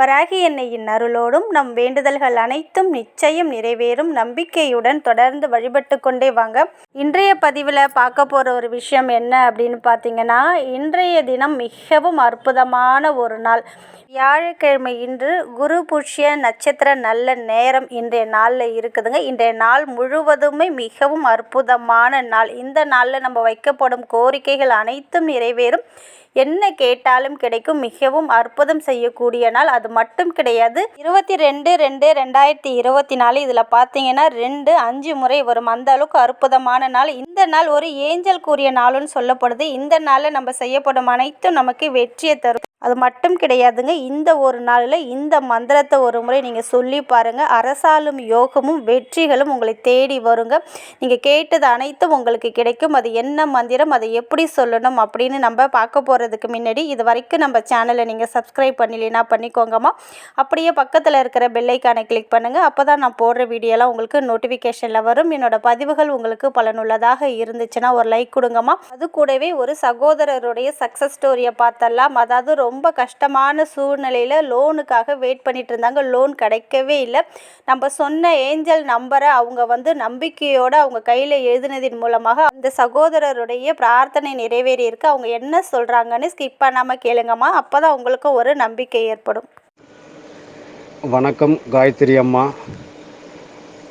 வராகி எண்ணெயின் அருளோடும் நம் வேண்டுதல்கள் அனைத்தும் நிச்சயம் நிறைவேறும். நம்பிக்கையுடன் தொடர்ந்து வழிபட்டு கொண்டே வாங்க. இன்றைய பதிவில் பார்க்க போகிற ஒரு விஷயம் என்ன அப்படின்னு பார்த்தீங்கன்னா இன்றைய தினம் மிகவும் அற்புதமான ஒரு நாள். வியாழக்கிழமை இன்று குரு புஷ்ய நட்சத்திர நல்ல நேரம் இன்றைய நாளில் இருக்குதுங்க. இன்றைய நாள் முழுவதுமே மிகவும் அற்புதமான நாள். இந்த நாளில் நம்ம வைக்கப்படும் கோரிக்கைகள் அனைத்தும் நிறைவேறும். என்ன கேட்டாலும் கிடைக்கும் மிகவும் அற்புதம் செய்யக்கூடிய நாள் அது மட்டும் கிடையாது. இருபத்தி ரெண்டு ரெண்டு ரெண்டாயிரத்தி இருபத்தி நாலு இதில் பார்த்தீங்கன்னா ரெண்டு அஞ்சு முறை வரும். அந்த அளவுக்கு அற்புதமான நாள். இந்த நாள் ஒரு ஏஞ்சல் கூறிய நாளுன்னு சொல்லப்படுது. இந்த நாளில் நம்ம செய்யப்படும் அனைத்தும் நமக்கு வெற்றியை தரும். அது மட்டும் கிடையாதுங்க. இந்த ஒரு நாளில் இந்த மந்திரத்தை ஒரு முறை நீங்கள் சொல்லி பாருங்கள் அரசாலும் யோகமும் வெற்றிகளும் உங்களை தேடி வருங்க. நீங்கள் கேட்டது அனைத்தும் உங்களுக்கு கிடைக்கும். அது என்ன மந்திரம் அதை எப்படி சொல்லணும் அப்படின்னு நம்ம பார்க்க போகிறதுக்கு முன்னாடி இது வரைக்கும் நம்ம சேனலை நீங்கள் சப்ஸ்கிரைப் பண்ணலைன்னா பண்ணிக்கோங்கம்மா. அப்படியே பக்கத்தில் இருக்கிற பெல்லைக்கானை கிளிக் பண்ணுங்கள் அப்போ தான் நான் போடுற வீடியோலாம் உங்களுக்கு நோட்டிஃபிகேஷனில் வரும். என்னோடய பதிவுகள் உங்களுக்கு பலனுள்ளதாக இருந்துச்சுன்னா ஒரு லைக் கொடுங்கம்மா. அது கூடவே ஒரு சகோதரருடைய சக்ஸஸ் ஸ்டோரியை பார்த்தலாம் அதாவது ரொம்ப கஷ்டமான சூழ்நிலையில் லோனுக்காக வெயிட் பண்ணிட்டு இருந்தாங்க. லோன் கிடைக்கவே இல்லை. நம்ம சொன்ன ஏஞ்சல் நம்பரை அவங்க வந்து நம்பிக்கையோடு அவங்க கையில் எழுதினதின் மூலமாக அந்த சகோதரருடைய பிரார்த்தனை நிறைவேறி இருக்கு அவங்க என்ன சொல்கிறாங்கன்னு ஸ்கிப் பண்ணாமல் கேளுங்கம்மா. அப்போ தான் உங்களுக்கும் ஒரு நம்பிக்கை ஏற்படும். வணக்கம் காயத்ரி அம்மா.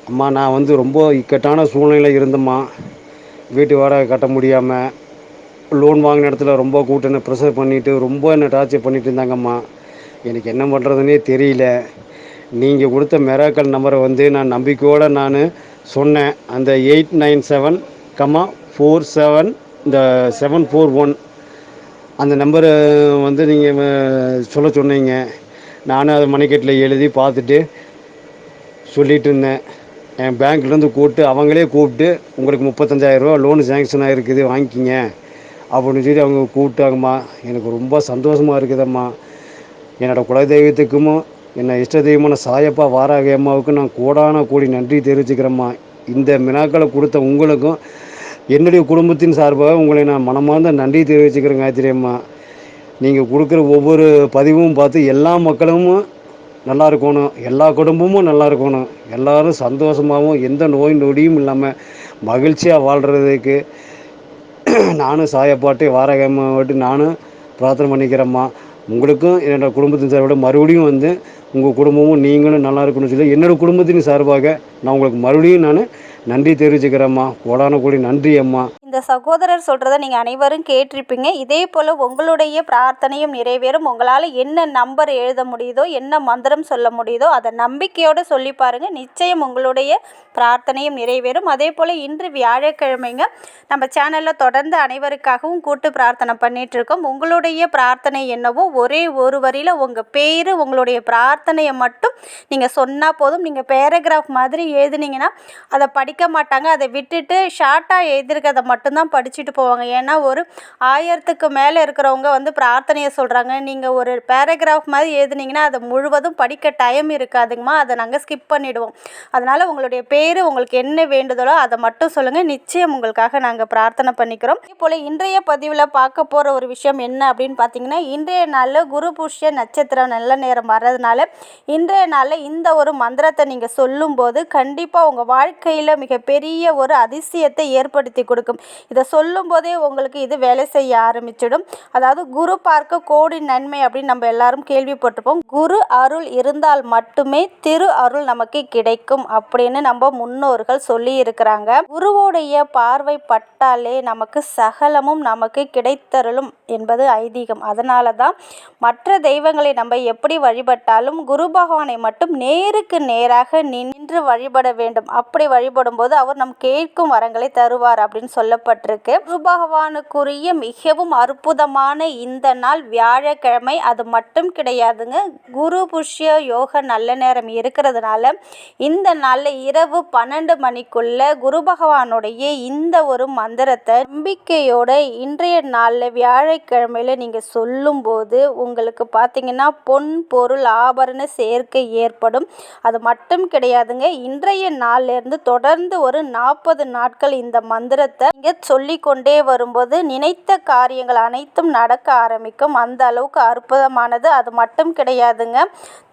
அம்மா நான் வந்து ரொம்ப இக்கட்டான சூழ்நிலை இருந்தம்மா. வீட்டு வாடகை கட்ட முடியாமல் லோன் வாங்கின இடத்துல ரொம்ப கூட்டு என்ன ப்ரெஷர் பண்ணிவிட்டு ரொம்ப என்ன டார்ச்சர் பண்ணிட்டு இருந்தாங்கம்மா. எனக்கு என்ன பண்ணுறதுனே தெரியல. நீங்கள் கொடுத்த மெராக்கல் நம்பரை வந்து நான் நம்பிக்கையோடு நான் சொன்னேன். அந்த eight nine seven comma four seven இந்த செவன் ஃபோர் ஒன் அந்த நம்பரை வந்து நீங்கள் சொல்ல சொன்னீங்க. நானும் அதை மணிக்கட்டில் எழுதி பார்த்துட்டு சொல்லிகிட்டு இருந்தேன். என் பேங்க்லேருந்து கூப்பிட்டு அவங்களே கூப்பிட்டு உங்களுக்கு முப்பத்தஞ்சாயிரரூவா லோன் சேங்ஷன் ஆகிருக்குது வாங்கிக்கிங்க. அப்படின்னு சொல்லி அவங்க கூப்பிட்டாங்கம்மா. எனக்கு ரொம்ப சந்தோஷமாக இருக்குதம்மா. என்னோடய குலதெய்வத்துக்கும் என்னை இஷ்ட தெய்வமான சாயப்பா வாராகி அம்மாவுக்கும் நான் கூடான கூடி நன்றி தெரிவிச்சுக்கிறேம்மா. இந்த மினாக்களை கொடுத்த உங்களுக்கும் என்னுடைய குடும்பத்தின் சார்பாக உங்களை நான் மனமார்ந்த நன்றி தெரிவிச்சுக்கிறேன் காயத்ரி நீங்கள் கொடுக்குற ஒவ்வொரு பதிவும் பார்த்து எல்லா மக்களும் நல்லா இருக்கணும் எல்லா குடும்பமும் நல்லா இருக்கணும். எல்லோரும் சந்தோஷமாகவும் எந்த நோய் நொடியும் இல்லாமல் மகிழ்ச்சியாக வாழ்கிறதுக்கு நானும் சாயப்பாட்டு வாரகமாவட்டு நானும் பிரார்த்தனை பண்ணிக்கிறேம்மா. உங்களுக்கும் என்னோடய குடும்பத்தின் சார்போட மறுபடியும் வந்து உங்கள் குடும்பமும் நீங்களும் நல்லா இருக்கணும்னு சொல்லி என்னோடய குடும்பத்தின் சார்பாக நான் உங்களுக்கு மறுபடியும் நான் நன்றி தெரிவிச்சுக்கிறேம்மா. கோடான கோடி நன்றி அம்மா இந்த சகோதரர் சொல்கிறத நீங்கள் அனைவரும் கேட்டிருப்பீங்க. இதே போல் உங்களுடைய பிரார்த்தனையும் நிறைவேறும். உங்களால் என்ன நம்பர் எழுத முடியுதோ என்ன மந்திரம் சொல்ல முடியுதோ அதை நம்பிக்கையோடு சொல்லி பாருங்கள் நிச்சயம் உங்களுடைய பிரார்த்தனையும் நிறைவேறும். அதே போல் இன்று வியாழக்கிழமைங்க. நம்ம சேனலில் தொடர்ந்து அனைவருக்காகவும் கூட்டு பிரார்த்தனை பண்ணிகிட்ருக்கோம் உங்களுடைய பிரார்த்தனை என்னவோ ஒரே ஒரு வரியில் உங்கள் பேர் உங்களுடைய பிரார்த்தனையை மட்டும் நீங்கள் சொன்னால் போதும். நீங்கள் பேராகிராஃப் மாதிரி எழுதுனீங்கன்னா அதை படிக்க மாட்டாங்க. அதை விட்டுட்டு ஷார்ட்டாக எழுதிருக்கிறத மட்டும்தான் படிச்சுட்டு போவாங்க. ஏன்னா ஒரு ஆயிரத்துக்கு மேலே இருக்கிறவங்க வந்து பிரார்த்தனையை சொல்கிறாங்க நீங்கள் ஒரு பேராகிராஃப் மாதிரி எழுதுனீங்கன்னா அதை முழுவதும் படிக்க டைம் இருக்காதுங்கம்மா. அதை நாங்கள் ஸ்கிப் பண்ணிவிடுவோம் அதனால் உங்களுடைய பேர் உங்களுக்கு என்ன வேண்டுதலோ அதை மட்டும் சொல்லுங்கள் நிச்சயம் உங்களுக்காக நாங்கள் பிரார்த்தனை பண்ணிக்கிறோம். அதே போல் இன்றைய பதிவில் பார்க்க போகிற ஒரு விஷயம் என்ன அப்படின்னு பார்த்தீங்கன்னா இன்றைய நாளில் குரு புஷ்ய நட்சத்திரம் நல்ல நேரம் வர்றதுனால இன்றைய நாளில் இந்த ஒரு மந்திரத்தை நீங்கள் சொல்லும்போது கண்டிப்பாக உங்கள் வாழ்க்கையில் மிகப்பெரிய ஒரு அதிசயத்தை ஏற்படுத்தி கொடுக்கும். இதை சொல்லும் போதே உங்களுக்கு இது வேலை செய்ய ஆரம்பிச்சிடும். அதாவது குரு பார்க்க கோடி நன்மை அப்படின்னு நம்ம எல்லாரும் கேள்விப்பட்டிருப்போம். குரு அருள் இருந்தால் மட்டுமே திரு அருள் நமக்கு கிடைக்கும் அப்படின்னு நம்ம முன்னோர்கள் சொல்லி இருக்கிறாங்க குருவோடைய பார்வை பட்டாலே நமக்கு சகலமும் நமக்கு கிடைத்தருளும் என்பது ஐதீகம். அதனால தான் மற்ற தெய்வங்களை நம்ம எப்படி வழிபட்டாலும் குரு பகவானை மட்டும் நேருக்கு நேராக நின்று வழிபட வேண்டும். அப்படி வழிபடும் போது அவர் நம் கேட்கும் வரங்களை தருவார் அப்படின்னு சொல்ல சொல்லப்பட்டிருக்கு. குரு பகவானுக்குரிய மிகவும் அற்புதமான இந்த நாள் வியாழக்கிழமை. அது மட்டும் கிடையாதுங்க. குரு புஷ்ய யோக நல்ல நேரம் இருக்கிறதுனால இந்த நாளில் இரவு பன்னெண்டு மணிக்குள்ள குரு பகவானுடைய இந்த ஒரு மந்திரத்தை நம்பிக்கையோட இன்றைய நாளில் வியாழக்கிழமையில நீங்கள் சொல்லும்போது உங்களுக்கு பார்த்தீங்கன்னா பொன் பொருள் ஆபரண சேர்க்கை ஏற்படும். அது மட்டும் கிடையாதுங்க. இன்றைய நாள்லேருந்து தொடர்ந்து ஒரு நாற்பது நாட்கள் இந்த மந்திரத்தை நீங்கள் நீங்கள் சொல்லிக்கொண்டே வரும்போது நினைத்த காரியங்கள் அனைத்தும் நடக்க ஆரம்பிக்கும். அந்த அளவுக்கு அற்புதமானது. அது மட்டும் கிடையாதுங்க.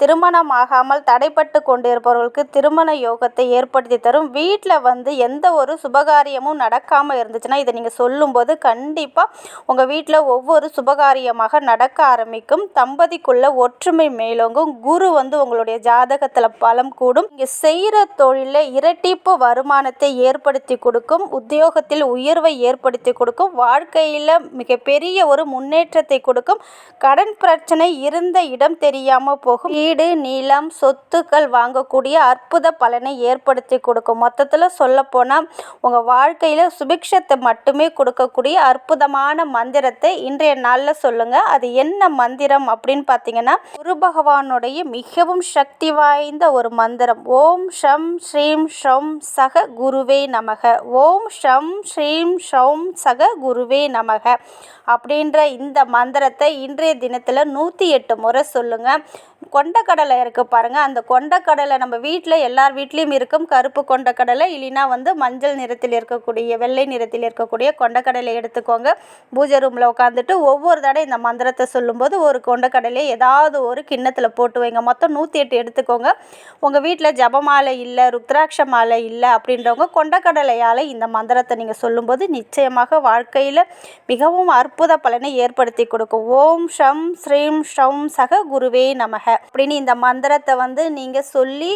திருமணம் ஆகாமல் தடைப்பட்டு கொண்டிருப்பவர்களுக்கு திருமண யோகத்தை ஏற்படுத்தி தரும். வீட்டில் வந்து எந்த ஒரு சுபகாரியமும் நடக்காமல் இருந்துச்சுன்னா இதை நீங்கள் சொல்லும்போது கண்டிப்பாக உங்கள் வீட்டில் ஒவ்வொரு சுபகாரியமாக நடக்க ஆரம்பிக்கும். தம்பதிக்குள்ள ஒற்றுமை மேலோங்கும். குரு வந்து உங்களுடைய ஜாதகத்தில் பலம் கூடும். இங்கே செய்கிற தொழிலில் இரட்டிப்பு வருமானத்தை ஏற்படுத்தி கொடுக்கும். உத்தியோகத்தில் உயிர் உயர்வை ஏற்படுத்தி கொடுக்கும். வாழ்க்கையில் மிகப்பெரிய ஒரு முன்னேற்றத்தை கொடுக்கும். கடன் பிரச்சனை இருந்த இடம் தெரியாமல் போகும். வீடு நிலம் சொத்துக்கள் வாங்கக்கூடிய அற்புத பலனை ஏற்படுத்தி கொடுக்கும். மொத்தத்தில் சொல்லப்போனால் உங்கள் வாழ்க்கையில் சுபிக்ஷத்தை மட்டுமே கொடுக்கக்கூடிய அற்புதமான மந்திரத்தை இன்றைய நாளில் சொல்லுங்கள் அது என்ன மந்திரம் அப்படின்னு பார்த்தீங்கன்னா குரு பகவானுடைய மிகவும் சக்தி வாய்ந்த ஒரு மந்திரம். ஓம் ஷம் ஸ்ரீம் ஷம் சக குருவே நமக. ஓம் ஷம் ஸ்ரீ ஸ்ரீம் ஷம் சக குருவே நமக அப்படின்ற இந்த மந்திரத்தை இன்றைய தினத்தில் நூற்றி எட்டு முறை சொல்லுங்கள் கொண்டக்கடலை இருக்குது பாருங்கள் அந்த கொண்டக்கடலை நம்ம வீட்டில் எல்லார் வீட்லேயும் இருக்கும். கருப்பு கொண்டக்கடலை இல்லைன்னா வந்து மஞ்சள் நிறத்தில் இருக்கக்கூடிய வெள்ளை நிறத்தில் இருக்கக்கூடிய கொண்டக்கடலை எடுத்துக்கோங்க. பூஜை ரூமில் உட்காந்துட்டு ஒவ்வொரு தடவை இந்த மந்திரத்தை சொல்லும்போது ஒரு கொண்டக்கடலையை ஏதாவது ஒரு கிண்ணத்தில் போட்டு வைங்க. மொத்தம் நூற்றி எட்டு எடுத்துக்கோங்க. உங்கள் வீட்டில் ஜபமாலை இல்லை ருத்ராட்ச மாலை இல்லை அப்படின்றவங்க கொண்டக்கடலையால் இந்த மந்திரத்தை நீங்கள் சொல்லும்போது நிச்சயமாக வாழ்க்கையில் மிகவும் அற்புத பலனை ஏற்படுத்தி கொடுக்கும். ஓம் ஷம் ஸ்ரீம் ஷம் சக குருவே நமக. அப்படின்னு இந்த மந்திரத்தை வந்து நீங்கள் சொல்லி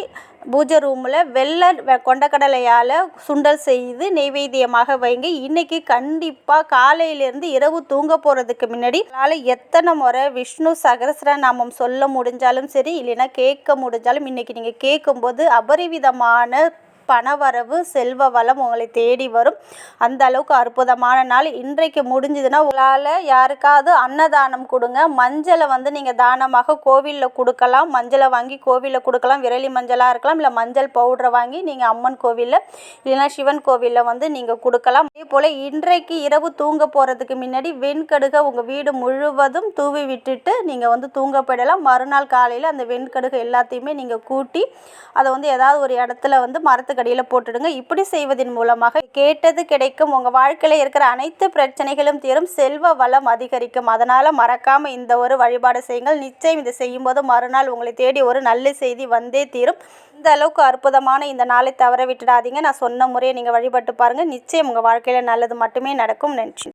பூஜை ரூமில் வெள்ளை கொண்டக்கடலையால் சுண்டல் செய்து நெய்வேத்தியமாக வைங்க. இன்னைக்கு கண்டிப்பாக காலையிலேருந்து இரவு தூங்க போகிறதுக்கு முன்னாடி அதனால் எத்தனை முறை விஷ்ணு சகஸ்ர நாமம் சொல்ல முடிஞ்சாலும் சரி இல்லைன்னா கேட்க முடிஞ்சாலும் இன்னைக்கு நீங்கள் கேட்கும்போது அபரிவிதமான பணவரவு செல்வ வளம் உங்களை தேடி வரும். அந்த அளவுக்கு அற்புதமான நாள். இன்றைக்கு முடிஞ்சதுன்னா உங்களால் யாருக்காவது அன்னதானம் கொடுங்க. மஞ்சளை வந்து நீங்கள் தானமாக கோவிலில் கொடுக்கலாம். மஞ்சளை வாங்கி கோவிலில் கொடுக்கலாம். விரலி மஞ்சளாக இருக்கலாம். இல்லை மஞ்சள் பவுடரை வாங்கி நீங்கள் அம்மன் கோவிலில் இல்லைன்னா சிவன் கோவிலில் வந்து நீங்கள் கொடுக்கலாம். அதே போல் இன்றைக்கு இரவு தூங்க போகிறதுக்கு முன்னாடி வெண்கடுகை உங்கள் வீடு முழுவதும் தூவி விட்டுட்டு நீங்கள் வந்து தூங்க போயிடலாம். மறுநாள் காலையில் அந்த வெண்கடுகை எல்லாத்தையுமே நீங்கள் கூட்டி அதை வந்து ஏதாவது ஒரு இடத்துல வந்து மரத்துக்கு மரத்துக்கடியில் போட்டுடுங்க. இப்படி செய்வதன் மூலமாக கேட்டது கிடைக்கும். உங்கள் வாழ்க்கையில் இருக்கிற அனைத்து பிரச்சனைகளும் தீரும். செல்வ வளம் அதிகரிக்கும். அதனால் மறக்காமல் இந்த ஒரு வழிபாடு செய்யுங்கள். நிச்சயம் இதை செய்யும்போது மறுநாள் உங்களை தேடி ஒரு நல்ல செய்தி வந்தே தீரும். இந்த அளவுக்கு அற்புதமான இந்த நாளை தவற விட்டுடாதீங்க. நான் சொன்ன முறையை நீங்கள் வழிபட்டு பாருங்கள் நிச்சயம் உங்கள் வாழ்க்கையில் நல்லது மட்டுமே நடக்கும். நன்றி.